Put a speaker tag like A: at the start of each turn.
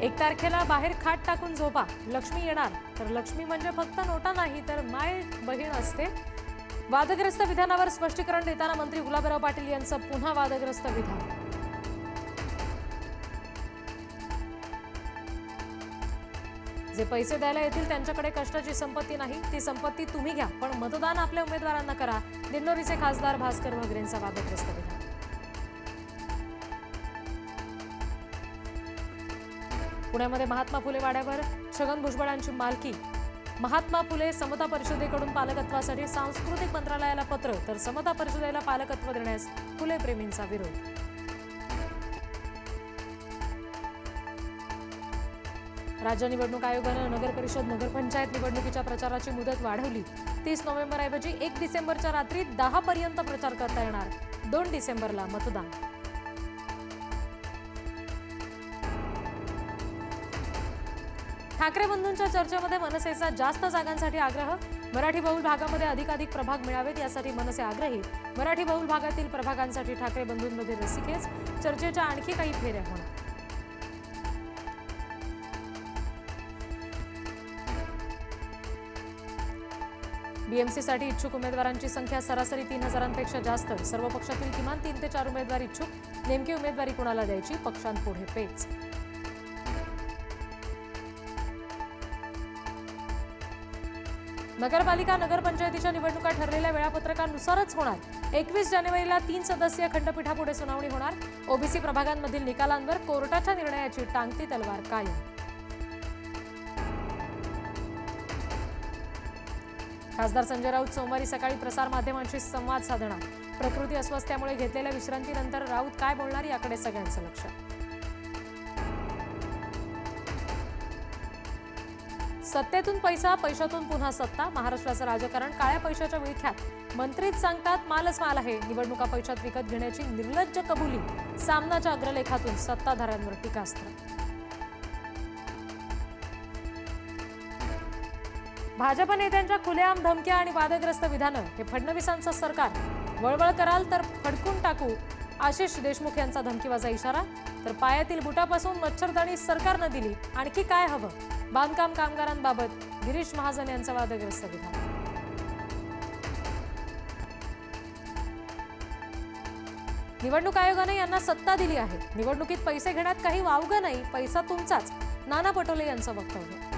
A: एक तारखेला बाहेर खाट टाकून झोपा. लक्ष्मी येणार. तर लक्ष्मी म्हणजे फक्त नोटा नाही तर माय बहीण असते. वादग्रस्त विधानावर स्पष्टीकरण देताना मंत्री गुलाबराव पाटील यांचं पुन्हा वादग्रस्त विधान. जे पैसे द्यायला येतील त्यांच्याकडे कष्टाची संपत्ती नाही ती संपत्ती तुम्ही घ्या. पण मतदान आपल्या उमेदवारांना करा. दिंडोरीचे खासदार भास्कर भगरेंचा वादग्रस्त विधान. पुण्यामध्ये महात्मा फुले वाड्यावर छगन भुजबळांची मालकी. महात्मा फुले समता परिषदेकडून पालकत्वासाठी सांस्कृतिक मंत्रालयाला पत्र तर समता परिषदेला पालकत्व देण्यास फुले प्रेमींचा विरोध. राज्य निवडणूक आयोगानं नगर परिषद नगरपंचायत निवडणुकीच्या प्रचाराची मुदत वाढवली. तीस नोव्हेंबरऐवजी एक डिसेंबरच्या रात्री दहा पर्यंत प्रचार करता येणार. दोन डिसेंबरला मतदान. ठाकरे बंधूंच्या चर्चेमध्ये मनसेचा जास्त जागांसाठी आग्रह. मराठी बहुल भागामध्ये अधिकाधिक प्रभाग मिळावेत यासाठी मनसे आग्रही. मराठी बहुल भागातील प्रभागांसाठी ठाकरे बंधूंमध्ये रसिकेच. चर्चेच्या आणखी काही फेऱ्या होणार. बीएमसीसाठी इच्छुक उमेदवारांची संख्या सरासरी तीन हजारांपेक्षा जास्त. सर्व पक्षातील किमान तीन ते चार उमेदवार इच्छुक. नेमकी उमेदवारी कुणाला द्यायची? पक्षांपुढे पेच. नगरपालिका नगरपंचायतीच्या निवडणुका ठरलेल्या वेळापत्रकानुसारच होणार. एकवीस जानेवारीला तीन सदस्यीय खंडपीठापुढे सुनावणी होणार. ओबीसी प्रभागांमधील निकालांवर कोर्टाच्या निर्णयाची टांगती तलवार कायम. खासदार संजय राऊत सोमवारी सकाळी प्रसारमाध्यमांशी संवाद साधणार. प्रकृती अस्वास्थ्यामुळे घेतलेल्या विश्रांतीनंतर राऊत काय बोलणार याकडे सगळ्यांचं लक्ष. सत्तेतून पैसा पैशातून पुन्हा सत्ता. महाराष्ट्राचं राजकारण काळ्या पैशाच्या विळख्यात. मंत्रीच सांगतात मालच माल आहे. निवडणुका पैशात विकत घेण्याची निर्लज्ज कबुली. सामनाच्या अग्रलेखातून सत्ताधाऱ्यांवर टीकास्त्र. भाजप नेत्यांच्या खुलेआम धमक्या आणि वादग्रस्त विधानं. हे फडणवीसांचं सरकार. वळवळ कराल तर फडकून टाकू. आशिष देशमुख यांचा धमकीवाजा इशारा? तर पायातील बुटापासून मच्छरदाणी सरकारनं दिली. आणखी काय हवं? बांधकाम कामगारांबाबत गिरीश महाजन यांचा वादग्रस्त विधान निवडणूक आयोगाने यांना सत्ता दिली आहे. निवडणुकीत पैसे घेण्यात काही वावगं नाही पैसा तुमचाच. नाना पटोले यांचं वक्तव्य.